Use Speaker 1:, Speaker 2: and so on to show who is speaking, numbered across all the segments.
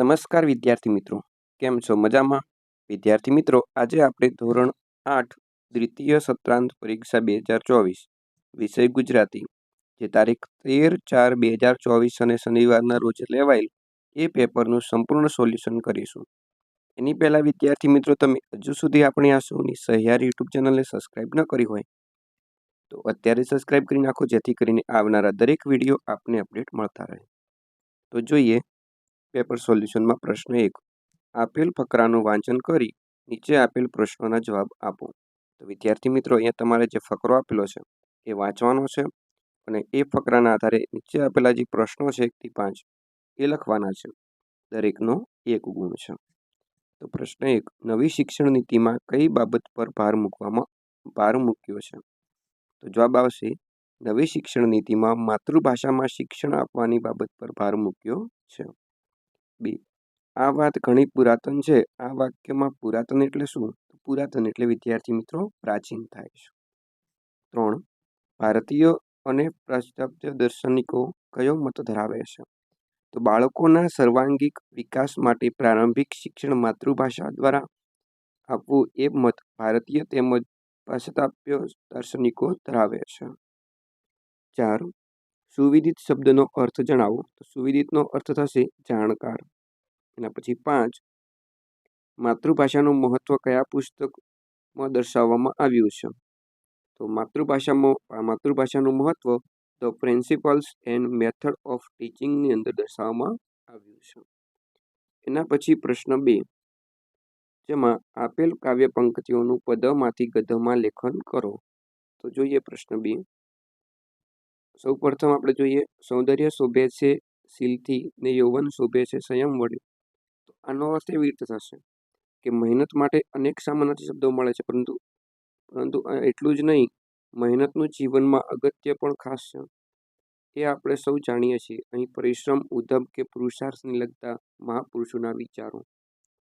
Speaker 1: નમસ્કાર વિદ્યાર્થી મિત્રો. કેમ છો મજામાં? વિદ્યાર્થી મિત્રો, આજે આપણે ધોરણ આઠ દ્વિતીય સત્રાંત પરીક્ષા બે હજાર ચોવીસ વિષય ગુજરાતી. જે તારીખ તેર ચાર બે હજાર ચોવીસ અને શનિવારના રોજ લેવાયેલ એ પેપરનું સંપૂર્ણ સોલ્યુશન કરીશું. એની પહેલાં વિદ્યાર્થી મિત્રો, તમે હજુ સુધી આપણી આ શોની સહિયારી યુટ્યુબ ચેનલને સબસ્ક્રાઈબ ન કરી હોય, તો અત્યારે સબસ્ક્રાઈબ કરી નાખો, જેથી કરીને આવનારા દરેક વીડિયો આપને અપડેટ મળતા રહે. તો જોઈએ પેપર સોલ્યુશનમાં પ્રશ્ન એક. આપેલ ફકરાનું વાંચન કરી નીચે આપેલ પ્રશ્નોના જવાબ આપો. તો વિદ્યાર્થી મિત્રો, અહીંયા તમારે જે ફકરો આપેલો છે એ વાંચવાનો છે અને એ ફકરાના આધારે નીચે આપેલા જે પ્રશ્નો છે એકથી પાંચ એ લખવાના છે. દરેકનો એક ગુણ છે. તો પ્રશ્ન એક, નવી શિક્ષણ નીતિમાં કઈ બાબત પર ભાર મૂકવામાં, ભાર મૂક્યો છે? તો જવાબ આવશે, નવી શિક્ષણ નીતિમાં માતૃભાષામાં શિક્ષણ આપવાની બાબત પર ભાર મૂક્યો છે. બે. આ વાત ઘણી પુરાતન છે. આ વાક્યમાં પુરાતન એટલે શું? પુરાતન એટલે, વિદ્યાર્થી મિત્રો, પ્રાચીન થાય છે. ત્રણ. ભારતીય અને પાશ્ચાત્ય દર્શનિકો કયો મત ધરાવે છે? તો બાળકોના સર્વાંગીક વિકાસ માટે પ્રારંભિક શિક્ષણ માતૃભાષા દ્વારા આપવું એ મત ભારતીય તેમજ પાશ્ચાત્ય દાર્શનિકો ધરાવે છે. ચાર. સુવિદિત શબ્દનો અર્થ જણાવો. તો સુવિદિતનો અર્થ થશે જાણકાર. એના પછી પાંચ, માતૃભાષાનું મહત્વ કયા પુસ્તકમાં દર્શાવવામાં આવ્યું છે? તો માતૃભાષામાં માતૃભાષાનું મહત્વ the principles and method of ટીચિંગની અંદર દર્શાવવામાં આવ્યું છે. એના પછી પ્રશ્ન બે, જેમાં આપેલ કાવ્ય પંક્તિઓનું પદમાંથી ગધમાં લેખન કરો. તો જોઈએ પ્રશ્ન બે. સૌ પ્રથમ આપણે જોઈએ, સૌંદર્ય શોભે છે, શીલથી ને યૌવન શોભે છે, સંયમ વડે. તો આનો અર્થ એવી રીતે થશે કે મહેનત માટે અનેક સામાનાર્થી શબ્દો મળે છે, પરંતુ પરંતુ એટલું જ નહીં, મહેનતનું જીવનમાં અગત્ય પણ ખાસ છે. એ આપણે સૌ જાણીએ છીએ. અહીં પરિશ્રમ ઉધમ કે પુરુષાર્થને લગતા મહાપુરુષોના વિચારો.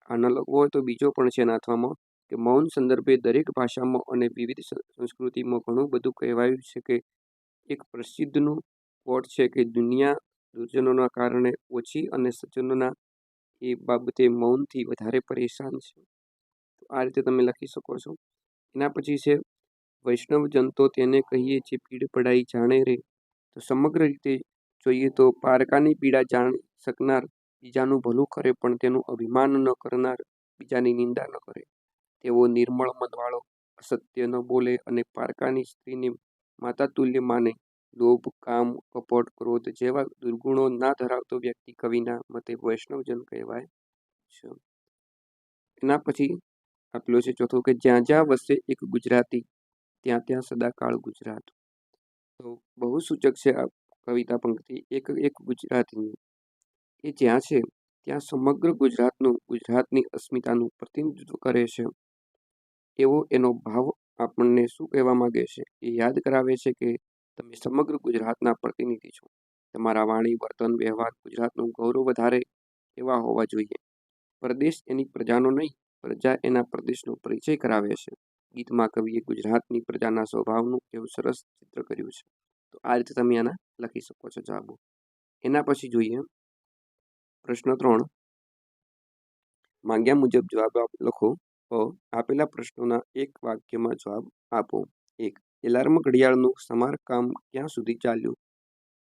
Speaker 1: આના લખવો હોય તો બીજો પણ છે નાથવામાં કે મૌન સંદર્ભે દરેક ભાષામાં અને વિવિધ સંસ્કૃતિમાં ઘણું બધું કહેવાયું છે કે એક પ્રસિદ્ધનું કોટ છે કે દુનિયા દુર્જનોના કારણે ઓછી અને સજ્જનોના એ બાબતે મૌનથી વધારે પરેશાન છે. તો આ રીતે તમે લખી શકો છો. એના પછી છે વૈષ્ણવજન તો તેને કહીએ છીએ પીડ પડાઈ જાણે રે. તો સમગ્ર રીતે જોઈએ તો પારકાની પીડા જાણી શકનાર બીજાનું ભલું કરે પણ તેનું અભિમાન ન કરનાર બીજાની નિંદા ન કરે. તેવો નિર્મળ મનવાળો, અસત્ય ન બોલે અને પારકાની સ્ત્રીને માતા તુલ્ય માને લોભ, કામ, કપટ, ક્રોધ જેવા દુર્ગુણો ના ધરાવતો વ્યક્તિ કવિના મતે વૈષ્ણવજન કહેવાય છે. એના પછી આપેલો છે ચોથો કે જ્યાં જ્યાં વસે એક ગુજરાતી, ત્યાં ત્યાં સદાકાળ ગુજરાત. તો બહુ સૂચક છે આ કવિતા પંક્તિ એક એક ગુજરાતીની. એ જ્યાં છે, ત્યાં સમગ્ર ગુજરાતનું ગુજરાતની અસ્મિતાનું પ્રતિનિધિત્વ કરે છે. એવો એનો ભાવ આપણને શું કહેવા માગે છે એ યાદ કરાવે છે કે તમે સમગ્ર ગુજરાતના પ્રતિનિધિ છો. તમારા વાણી, વર્તન, વ્યવહાર ગુજરાતનું ગૌરવ વધારે એવા હોવા જોઈએ. પ્રદેશ એની પ્રજાનો નહીં, પ્રજા એના પ્રદેશનો પરિચય કરાવે છે. ગીતમાં કવિએ ગુજરાતની પ્રજાના સ્વભાવનું એવું સરસ ચિત્ર કર્યું છે. તો આ રીતે તમે આના લખી શકો છો જવાબો. એના પછી જોઈએ. પ્રશ્ન ત્રણ. માંગ્યા મુજબ જવાબ લખો. આપેલા પ્રશ્નોના એક વાક્યમાં જવાબ આપો. એક, એલાર્મ ઘડિયાળનું સમારકામ ક્યાં સુધી ચાલ્યું?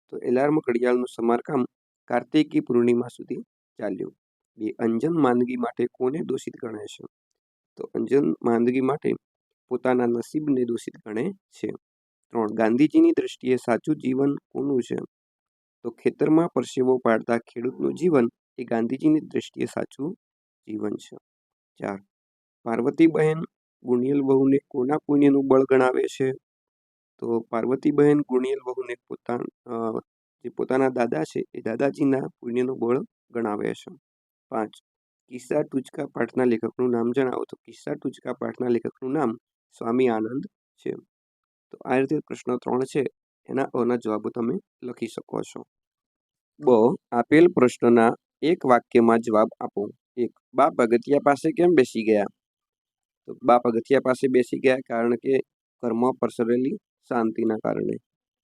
Speaker 1: તો એલાર્મ ઘડિયાળનું સમારકામ કાર્તિકી પૂર્ણિમા સુધી ચાલ્યું. બે, અંજન માંદગી માટે કોને દોષિત ગણે છે? તો અંજન માંદગી માટે પોતાના નસીબને દોષિત ગણે છે. ત્રણ, ગાંધીજીની દ્રષ્ટિએ સાચું જીવન કોનું છે? તો ખેતરમાં પરસેવો પાડતા ખેડૂતનું જીવન એ ગાંધીજીની દ્રષ્ટિએ સાચું જીવન છે. ચાર પાર્વતીબહેન ગુણિયલ બહુને કોના પુણ્યનું બળ ગણાવે છે? તો પાર્વતીબહેન ગુણિયલ બહુને પોતાના જે પોતાના દાદા છે, એ દાદાજીના પુણ્યનું બળ ગણાવે છે. પાંચ, કિસ્સા ટૂચકા પાઠના લેખકનું નામ જણાવો. તો કિસ્સા ટૂચકા પાઠના લેખકનું નામ સ્વામી આનંદ છે. તો આ રીતે પ્રશ્ન ત્રણ છે. એના અના જવાબો તમે લખી શકો છો. બ, આપેલ પ્રશ્નના એક વાક્યમાં જવાબ આપો. એક, બા પગથિયા પાસે કેમ બેસી ગયા? તો બા પગથિયા પાસે બેસી ગયા કારણ કે ઘરમાં પરસરેલી શાંતિના કારણે.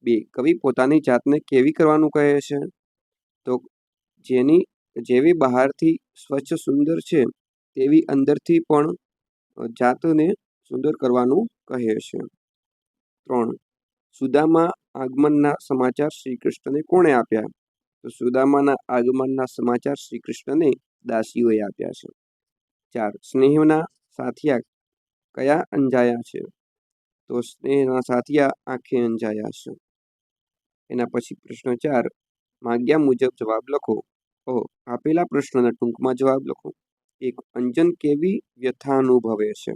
Speaker 1: બે, કવિ પોતાની જાતને કેવી કરવાનું કહે છે? તો જેની, જેવી બહારથી સ્વચ્છ સુંદર છે, તેવી અંદરથી પણ જાતને સુંદર કરવાનું કહે છે. ત્રણ, સુદામા આગમનના સમાચાર શ્રી કૃષ્ણને કોણે આપ્યા? તો સુદામાના આગમનના સમાચાર શ્રી કૃષ્ણને દાસીઓએ આપ્યા છે. ચાર, સ્નેહના સાથિયા કયા અંજાયા છે? તો સ્નેહના સાથિયા આંખે અંજાયા છે. એના પછી પ્રશ્ન ચાર, માગ્યા મુજબ જવાબ લખો. ઓ આપેલા પ્રશ્નના ટૂંકમાં જવાબ લખો. એક, અંજન કેવી વ્યથા અનુભવે છે?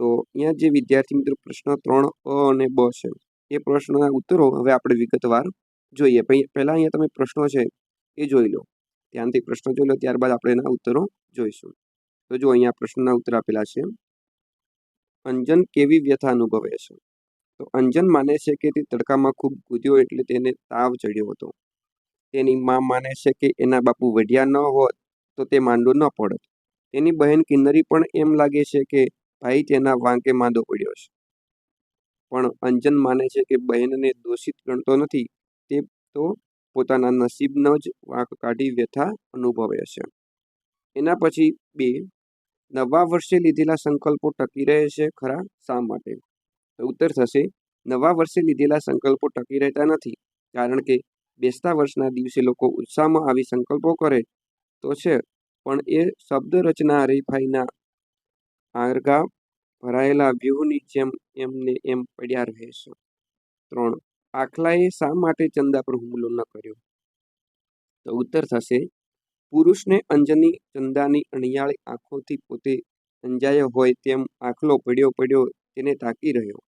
Speaker 1: તો અહીંયા જે વિદ્યાર્થી મિત્રો પ્રશ્ન ત્રણ, અ અને બ છે, એ પ્રશ્નના ઉત્તરો હવે આપણે વિગતવાર જોઈએ. પહેલાં અહીંયા તમે પ્રશ્નો છે એ જોઈ લો. ધ્યાનથી પ્રશ્નો જોઈ લો, ત્યારબાદ આપણે એના ઉત્તરો જોઈશું. તો જો અહીંયા પ્રશ્નના ઉત્તર આપેલા છે અંજન કેવી વ્યથા અનુભવે છે? તો અંજન માને છે કે તે તડકામાં ખૂબ કૂદ્યો એટલે તેને તાવ ચડ્યો હતો. તેની મા માને છે કે એના બાપુ વઢિયા ન હોત તો તે માંડો ન પડત. તેની બહેન કિન્નરી પણ એમ લાગે છે કે ભાઈ તેના વાંકે માંદો પડ્યો છે. પણ અંજન માને છે કે બહેનને દોષિત ગણતો નથી, તે તો પોતાના નસીબનો જ વાંક કાઢી વ્યથા અનુભવે છે. એના પછી બે નવા વર્ષે લીધેલા સંકલ્પો ટકી રહે છે ખરા? શા માટે? તો ઉત્તર થશે, નવા વર્ષે લીધેલા સંકલ્પો ટકી રહેતા નથી. કારણ કે બેસતા વર્ષના દિવસે લોકો ઉત્સાહમાં આવી સંકલ્પો કરે તો છે, પણ એ શબ્દ રચના હરીફાઈના આર્ગા ભરાયેલા વ્યૂહની જેમ એમને એમ પડ્યા રહે છે ત્રણ, આખલાએ શા માટે ચંદા પર હુમલો ન કર્યો? તો ઉત્તર થશે પુરુષને અંજની ચંદાની અણિયાળી આંખોથી પોતે અંજાયો હોય તેમ આખલો પડ્યો પડ્યો તેને તાકી રહ્યો.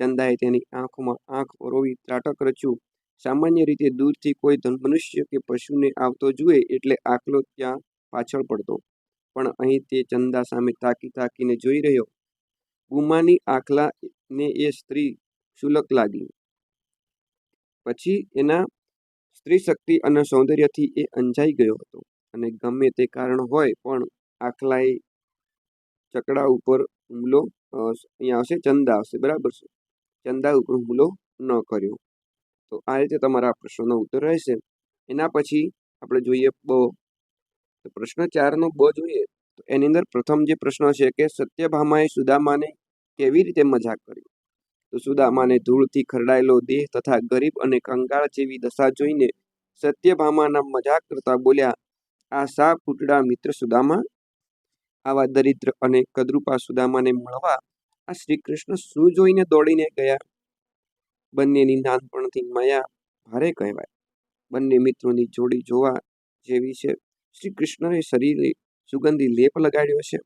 Speaker 1: ચંદાએ તેની આંખમાં આંખ ઓરોવી ત્રાટક રચ્યું. સામાન્ય રીતે દૂરથી કોઈ મનુષ્ય કે પશુને આવતો જુએ એટલે આખલો ત્યાં પાછળ પડતો. પણ અહીં તે ચંદા સામે તાકી તાકીને જોઈ રહ્યો. ગુમાની આખલાને એ સ્ત્રી શુલક લાગી. પછી એના સ્ત્રી શક્તિ અને સૌંદર્યથી એ અંજાઈ ગયો હતો. અને ગમે તે કારણ હોય પણ આખલાઈ, ચકડા ઉપર હુમલો અહીંયા આવશે, ચંદા આવશે, બરાબર છે? ચંદા ઉપર હુમલો ન કર્યો. તો આ રીતે તમારા પ્રશ્નનો ઉત્તર રહેશે. એના પછી આપણે જોઈએ બ. તો પ્રશ્ન ચારનો બ જોઈએ. તો એની અંદર પ્રથમ જે પ્રશ્ન છે કે સત્યભામાએ સુદામાને કેવી રીતે મજાક કરી તો સુદામાને ધૂળથી ખરડાયેલો દેહ તથા ગરીબ અને કંગાળ જેવી દશા જોઈને સત્યભામાના મજાક કરતા બોલ્યા આ સા પૂતળા મિત્ર સુદામા, આવા દરિદ્ર અને કદરૂપા સુદામાને મળવા આ શ્રી કૃષ્ણ શું જોઈને દોડીને ગયા? બંનેની નાનપણથી માયા ભારે કહેવાય. બંને મિત્રોની જોડી જોવા જેવી છે. શ્રી કૃષ્ણએ શરીરે સુગંધી લેપ લગાડ્યો છે,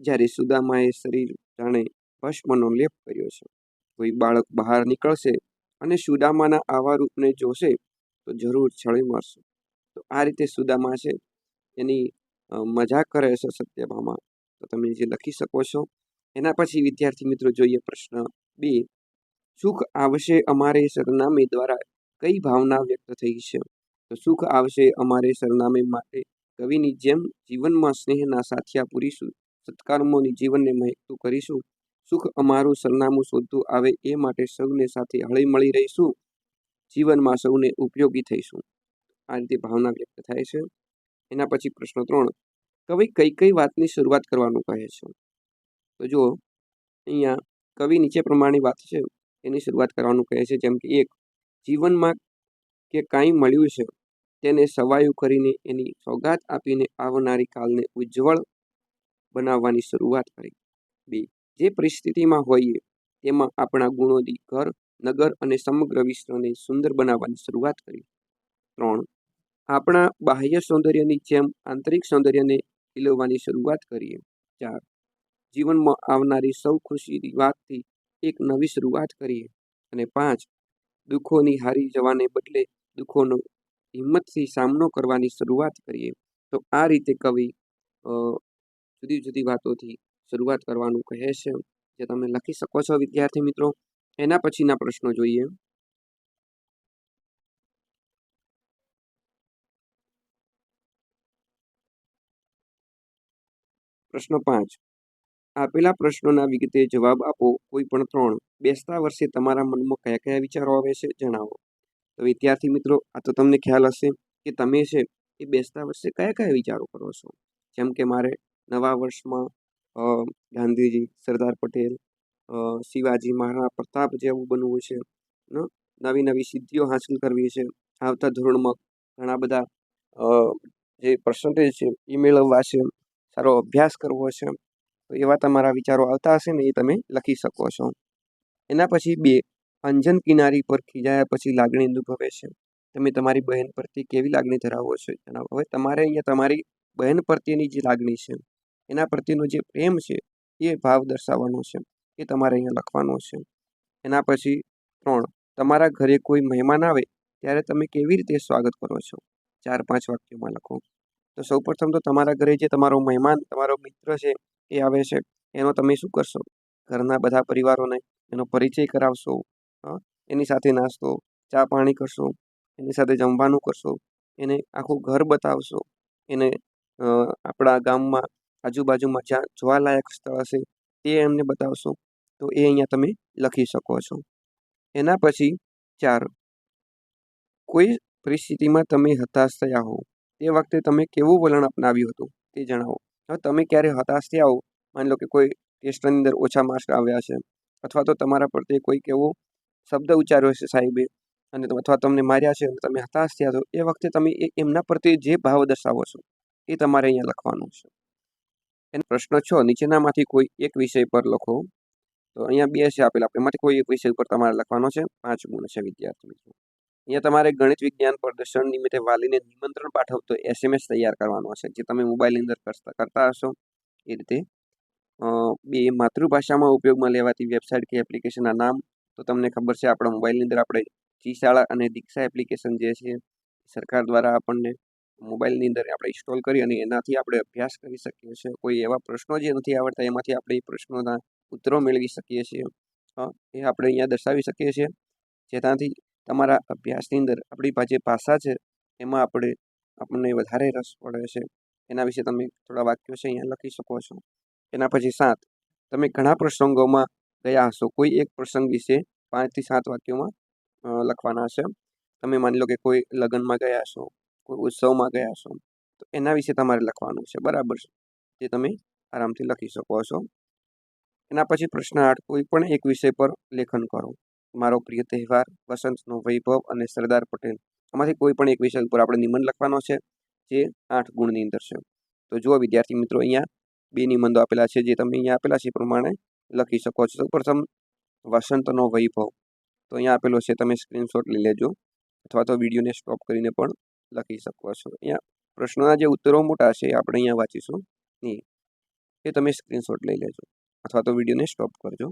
Speaker 1: જ્યારે સુદામાએ શરીર જાણે ભસ્મનો લેપ કર્યો છે. કોઈ બાળક બહાર નીકળશે અને સુદામાના આવા રૂપને જોશે, તો જરૂર છળી મારશે તો આ રીતે સુદામા છે એની મજાક કરે છે સત્યભામાં તો તમે જે લખી શકો છો. એના પછી વિદ્યાર્થી મિત્રો જોઈએ પ્રશ્ન બે. સુખ આવશે અમારે સરનામે દ્વારા કઈ ભાવના વ્યક્ત થઈ છે? તો સુખ આવશે અમારે સરનામે માટે કવિની જેમ જીવનમાં સ્નેહના સાથિયા પૂરીશું. સત્કર્મોની જીવનને મહેકતું કરીશું. સુખ અમારું સરનામું શોધતું આવે એ માટે સૌને સાથે હળી મળી રહીશું. જીવનમાં સૌને ઉપયોગી થઈશું. આ રીતે ભાવના વ્યક્ત થાય છે. એના પછી પ્રશ્ન ત્રણ. કવિ કઈ કઈ વાતની શરૂઆત કરવાનું કહે છે? તો જો અહીંયા કવિ નીચે પ્રમાણે વાત છે, એની શરૂઆત કરવાનું કહે છે, જેમ કે એક, જીવનમાં કે કાંઈ મળ્યું છે, તેને સવાયું કરીને એની સોગાત આપીને આવનારી કાલને ઉજ્જવળ બનાવવાની શરૂઆત કરી. બે, જે પરિસ્થિતિમાં હોઈએ, તેમાં આપણા ગુણોથી ઘર, નગર અને સમગ્ર વિશ્વને સુંદર બનાવવાની શરૂઆત કરી. ત્રણ આપણા બાહ્ય સૌંદર્યની જેમ આંતરિક સૌંદર્યને ખીલવવાની શરૂઆત કરીએ. ચાર, જીવનમાં આવનારી સૌ ખુશીની વાતથી એક નવી શરૂઆત કરીએ. અને પાંચ, દુઃખોની હારી જવાને બદલે દુઃખોનો હિંમતથી સામનો કરવાની શરૂઆત કરીએ. તો આ રીતે કવિ જુદી જુદી વાતોથી શરૂઆત કરવાનું કહે છે. જે તમે લખી શકો છો, વિદ્યાર્થી મિત્રો. એના પછીના પ્રશ્નો જોઈએ. પ્રશ્ન પાંચ. આપેલા પ્રશ્નોના વિગતે જવાબ આપો. કોઈ પણ ત્રણ. બેસતા વર્ષે તમારા મનમાં કયા કયા વિચારો આવે છે જણાવો. તો વિદ્યાર્થી મિત્રો, આ તો તમને ખ્યાલ હશે કે તમે છે એ બેસતા વર્ષે કયા કયા વિચારો કરો છો? જેમ કે મારે નવા વર્ષમાં ગાંધીજી, સરદાર પટેલ શિવાજી મહારાણા પ્રતાપ જેવું બનવું છે નવી નવી સિદ્ધિઓ હાંસલ કરવી છે, આવતા ધોરણમાં ઘણા બધા જે પર્સન્ટેજ છે એ મેળવવા છે સારો અભ્યાસ કરવો છે તો એવા તમારા વિચારો આવતા હશે ને એ તમે લખી શકો છો. એના પછી બે, અંજન કિનારી પર ખીજાયા પછી લાગણી અનુભવે છે. તમે તમારી બહેન પ્રત્યે કેવી લાગણી ધરાવો છો? જણાવો હવે તમારે અહીંયા તમારી બહેન પ્રત્યેની જે લાગણી છે, એના પ્રત્યેનો જે પ્રેમ છે, એ ભાવ દર્શાવવાનો છે, એ તમારે અહીંયા લખવાનો છે. એના પછી ત્રણ, તમારા ઘરે કોઈ મહેમાન આવે, ત્યારે તમે કેવી રીતે સ્વાગત કરો છો? ચાર, પાંચ વાક્યોમાં લખો. તો સૌપ્રથમ તો તમારા ઘરે જે તમારો મહેમાન, તમારો મિત્ર છે, એ આવે છે. એનો તમે શું કરશો? ઘરના બધા પરિવારોને એનો પરિચય કરાવશો એની સાથે નાસ્તો, ચા પાણી કરશો, એની સાથે જમવાનું કરશો, એને આખું ઘર બતાવશો. એને આપણા ગામમાં આજુબાજુમાં જ્યાં જોવાલાયક સ્થળ હશે, તે એમને બતાવશો. તો એ અહીંયા તમે લખી શકો છો. એના પછી ચાર. કોઈ પરિસ્થિતિમાં તમે હતાશ થયા હો તે વખતે તમે કેવું વલણ અપનાવ્યું હતું તે જણાવો. હવે તમે ક્યારે હતાશ થયા આવો માની લો કે કોઈ ટેસ્ટની અંદર ઓછા માર્ક્સ આવ્યા છે. અથવા તો તમારા પ્રત્યે કોઈ એવો શબ્દ ઉચ્ચાર્યો છે સાહેબે અને અથવા તમને માર્યા છે અને તમે હતાશ થયા છો, એ વખતે તમે એમના પ્રત્યે જે ભાવ દર્શાવો છો, એ તમારે અહીંયા લખવાનું છે. એનો પ્રશ્ન છો, નીચેનામાંથી કોઈ એક વિષય પર લખો. તો અહીંયા બે છે આપેલા એમાંથી કોઈ એક વિષય પર તમારે લખવાનો છે. પાંચ ગુણ છે વિદ્યાર્થી મિત્રો. અહીંયા તમારે ગણિત, વિજ્ઞાન, પ્રદર્શન નિમિત્તે વાલીને નિમંત્રણ પાઠવતો એસએમએસ તૈયાર કરવાનો હશે, જે તમે મોબાઈલની અંદર કરતા હશો. એ રીતે. બે માતૃભાષામાં ઉપયોગમાં લેવાતી વેબસાઇટ કે એપ્લિકેશનના નામ, તો તમને ખબર છે આપણા મોબાઈલની અંદર આપણે જી શાળા અને દીક્ષા એપ્લિકેશન જે છે, સરકાર દ્વારા આપણને મોબાઈલની અંદર આપણે ઇન્સ્ટોલ કરી અને એનાથી આપણે અભ્યાસ કરી શકીએ છીએ. કોઈ એવા પ્રશ્નો જે નથી આવડતા, એમાંથી આપણે એ પ્રશ્નોના ઉત્તરો મેળવી શકીએ છીએ. એ આપણે અહીંયા દર્શાવી શકીએ છીએ. જેનાથી તમારા અભ્યાસની અંદર આપણી પાસે ભાષા છે, એમાં આપણે આપણને વધારે રસ પડે છે. એના વિશે તમે થોડા વાક્યો છે અહીંયા લખી શકો છો. એના પછી સાત, તમે ઘણા પ્રસંગોમાં ગયા હશો. કોઈ એક પ્રસંગ વિશે પાંચથી સાત વાક્યોમાં લખવાના છે તમે માની લો કે કોઈ લગ્નમાં ગયા છો કોઈ ઉત્સવમાં ગયા છો તો એના વિશે તમારે લખવાનું છે. બરાબર જે તમે આરામથી લખી શકો છો. એના પછી પ્રશ્ન આઠ, કોઈ પણ એક વિષય પર લેખન કરો. મારો પ્રિય તહેવાર વસંતનો વૈભવ અને સરદાર પટેલ. આમાંથી કોઈ પણ એક વિષય ઉપર આપણે નિબંધ લખવાનો છે, જે આઠ ગુણની અંદર છે. તો જુઓ વિદ્યાર્થી મિત્રો અહીંયા બે નિબંધો આપેલા છે, જે તમે અહીંયા આપેલા છે એ પ્રમાણે લખી શકો છો. પ્રથમ વસંતનો વૈભવ. તો અહીંયા આપેલો છે, તમે સ્ક્રીનશોટ લઈ લેજો અથવા તો વિડીયોને સ્ટોપ કરીને પણ લખી શકો છો. અહીંયા પ્રશ્નોના જે ઉત્તરો મોટા છે આપણે અહીંયા વાંચીશું. નહીં એ તમે સ્ક્રીનશોટ લઈ લેજો અથવા તો વિડીયોને સ્ટોપ કરજો.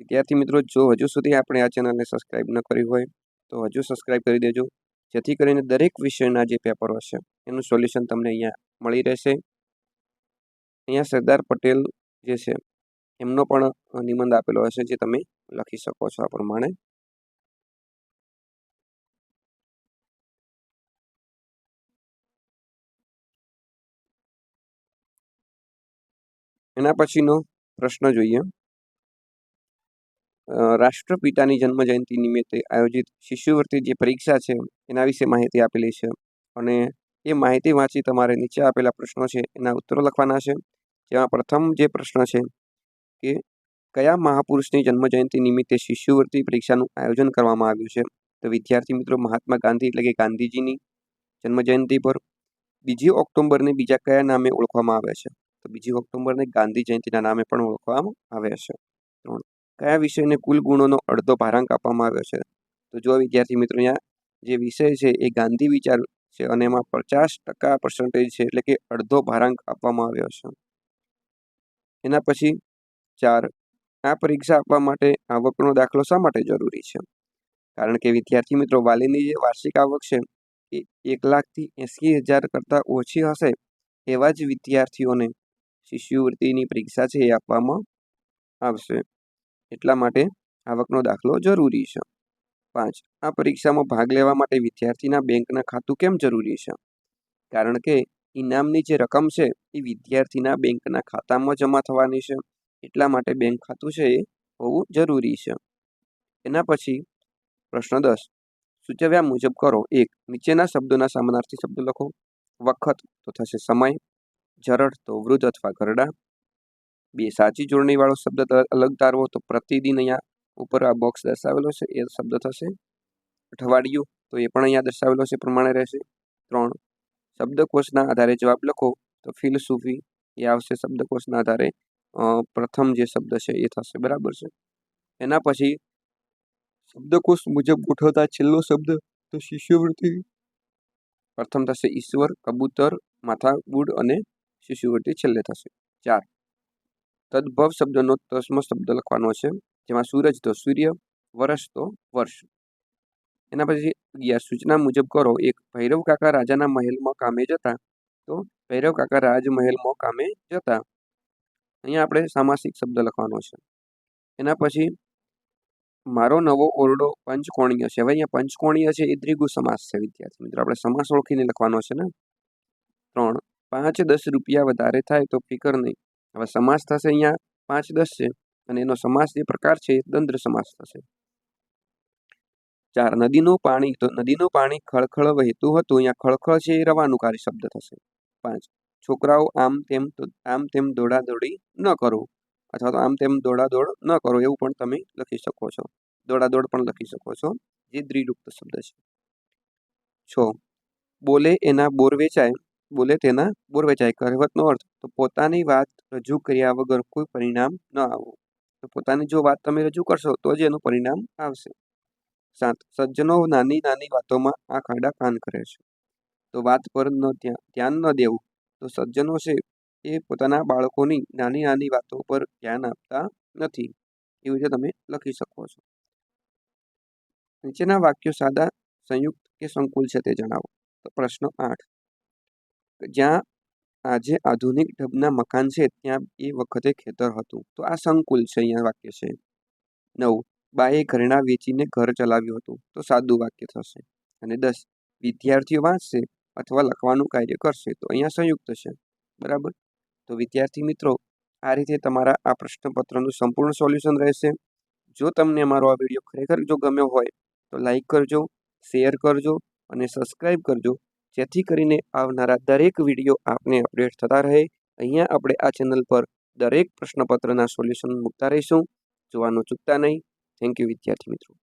Speaker 1: વિદ્યાર્થી મિત્રો, જો હજુ સુધી આપણે આ ચેનલને સબસ્ક્રાઈબ ન કરી હોય, તો હજુ સબસ્ક્રાઈબ કરી દેજો. જેથી કરીને દરેક વિષયના જે પેપરો હશે, એનું સોલ્યુશન તમને અહીંયા મળી રહેશે. અહીંયા સરદાર પટેલ જે છે, એમનો પણ નિબંધ આપેલો હશે, જે તમે લખી શકો છો આ પ્રમાણે. એના પછીનો પ્રશ્ન જોઈએ. રાષ્ટ્રપિતાની જન્મજયંતિ નિમિત્તે આયોજિત શિષ્યવૃત્તિ જે પરીક્ષા છે, એના વિશે માહિતી આપેલી છે. અને એ માહિતી વાંચી તમારે નીચે આપેલા પ્રશ્નો છે, એના ઉત્તરો લખવાના છે. જેમાં પ્રથમ જે પ્રશ્ન છે કે, કયા મહાપુરુષની જન્મજયંતિ નિમિત્તે શિષ્યવૃત્તિ પરીક્ષાનું આયોજન કરવામાં આવ્યું છે? તો વિદ્યાર્થી મિત્રો, મહાત્મા ગાંધી એટલે કે ગાંધીજીની જન્મજયંતિ પર. બીજી ઓક્ટોબરને બીજા કયા નામે ઓળખવામાં આવે છે? તો બીજી ઓક્ટોબરને ગાંધી જયંતિના નામે પણ ઓળખવામાં આવે છે. ત્રણ. કયા વિષયને કુલ ગુણોનો અડધો ભારાંક આપવામાં આવ્યો છે? તો જો વિદ્યાર્થી મિત્રો અહીંયા જે વિષય છે એ ગાંધી વિચાર છે અને એમાં પચાસ ટકા પર્સન્ટેજ છે એટલે કે અડધો ભારાંક આપવામાં આવ્યો છે. એના પછી ચાર, આ પરીક્ષા આપવા માટે આવકનો દાખલો શા માટે જરૂરી છે? કારણ કે વિદ્યાર્થી મિત્રો, વાલીની જે વાર્ષિક આવક છે એ એક લાખથી એંસી હજાર કરતાં ઓછી હશે એવા જ વિદ્યાર્થીઓને શિષ્યવૃત્તિની પરીક્ષા છે એ આપવામાં આવશે. એટલા માટે આવકનો દાખલો જરૂરી છે. પાંચ, આ પરીક્ષામાં ભાગ લેવા માટે વિદ્યાર્થીના બેંકના ખાતું કેમ જરૂરી છે? કારણ કે ઇનામની જે રકમ છે, એ વિદ્યાર્થીના બેંકના ખાતામાં જમા થવાની છે. એટલા માટે બેંક ખાતું છે, એ હોવું જરૂરી છે. એના પછી પ્રશ્ન દસ, સૂચવ્યા મુજબ કરો. એક, નીચેના શબ્દોના સમાનાર્થી શબ્દ લખો. વખત તો થશે સમય, જરડ તો વૃદ્ધ અથવા ઘરડા. બે સાચી જોડણીવાળો શબ્દ અલગ તારવો તો પ્રતિદિન અહીંયા ઉપર આ બોક્સ દર્શાવેલો છે, એ શબ્દ થશે. અઠવાડિયું, તો એ પણ અહીંયા દર્શાવેલો છે પ્રમાણે રહેશે. ત્રણ, શબ્દકોશના આધારે જવાબ લખો, તો ફિલસૂફી એ આવશે શબ્દકોશના આધારે પ્રથમ જે શબ્દ છે એ થશે, બરાબર છે? એના પછી, શબ્દકોશ મુજબ ગોઠવતા છેલ્લો શબ્દ, તો શિષ્યવૃત્તિ. પ્રથમ થશે ઈશ્વર, કબૂતર માથાગુડ અને શિષ્યવૃત્તિ છેલ્લે થશે. ચાર તદ્ભવ શબ્દનો તસ્મ શબ્દ લખવાનો છે, જેમાં સૂરજ તો સૂર્ય વર્ષ તો વર્ષ. એના પછી અગિયાર સૂચના મુજબ કરો, એક ભૈરવ કાકા રાજાના મહેલમાં કામે જતા, તો ભૈરવ કાકા રાજમહેલમાં કામે જતા. અહીંયા આપણે સામાસિક શબ્દ લખવાનો છે. એના પછી, મારો નવો ઓરડો પંચકોણીય છે. હવે અહીંયા પંચકોણીય છે એ દ્વિગુ સમાસ છે, વિદ્યાર્થી મિત્રો. આપણે સમાસ ઓળખીને લખવાનો છે ને? ત્રણ, પાંચ દસ રૂપિયા વધારે થાય તો ફિકર નહીં. હવે સમાસ થશે અહીંયા પાંચ દસ છે અને એનો સમાસ જે પ્રકાર છે દ્વંદ્વ સમાસ થશે. ચાર નદીનું પાણી, તો નદીનું પાણી ખળખળ વહેતું હતું, અહીંયા ખળખળ છે એ રવાનુકારી શબ્દ થશે. પાંચ, છોકરાઓ આમ તેમ તો, આમ તેમ દોડાદોડી ન કરો, અથવા તો આમ તેમ દોડાદોડ ન કરો એવું પણ તમે લખી શકો છો. દોડાદોડ પણ લખી શકો છો, જે દ્વિલુપ્ત શબ્દ છે. છ, બોલે એના બોર વેચાય, બોલે તેના બોર વેચાય કહેવતનો અર્થ તો પોતાની વાત રજૂ કર્યા વગર કોઈ પરિણામ ન આવવું તો પોતાની જો વાત તમે રજૂ કરશો તો જ એનું પરિણામ આવશે. સાત, સજ્જનો નાની નાની વાતોમાં આ ખાડા કાન કરે છે. તો વાત પર ન ધ્યાન ન દેવું. તો સજ્જનો છે એ પોતાના બાળકોની નાની નાની વાતો પર ધ્યાન આપતા નથી. એવી રીતે તમે લખી શકો છો. નીચેના વાક્યો સાદા, સંયુક્ત કે સંકુલ છે તે જણાવો. તો પ્રશ્ન આઠ. જ્યાં આજે આધુનિક ઢબના મકાન છે, ત્યાં એ વખતે ખેતર હતું. તો આ સંકુલ છે, અહીંયા વાક્ય છે. નવ. બાએ ઘરેણા વેચીને ઘર ચલાવ્યું હતું. તો સાદું વાક્ય થશે. અને દસ. વિદ્યાર્થીઓ વાંચશે અથવા લખવાનું કાર્ય કરશે. તો અહીંયા સંયુક્ત છે. બરાબર? તો વિદ્યાર્થી મિત્રો, આ રીતે તમારા આ પ્રશ્નપત્રનું સંપૂર્ણ સોલ્યુશન રહેશે. જો તમને અમારો આ વીડિયો ખરેખર જો ગમ્યો હોય, તો લાઈક કરજો, શેર કરજો અને સબસ્ક્રાઈબ કરજો. જેથી કરીને આવનારા દરેક વીડિયો આપને અપડેટ થતા રહે. અહીંયા આપણે આ ચેનલ પર દરેક પ્રશ્નપત્રના સોલ્યુશન મૂકતા રહીશું. જોવાનું ચૂકતા નહીં. થેન્ક યુ વિદ્યાર્થી મિત્રો.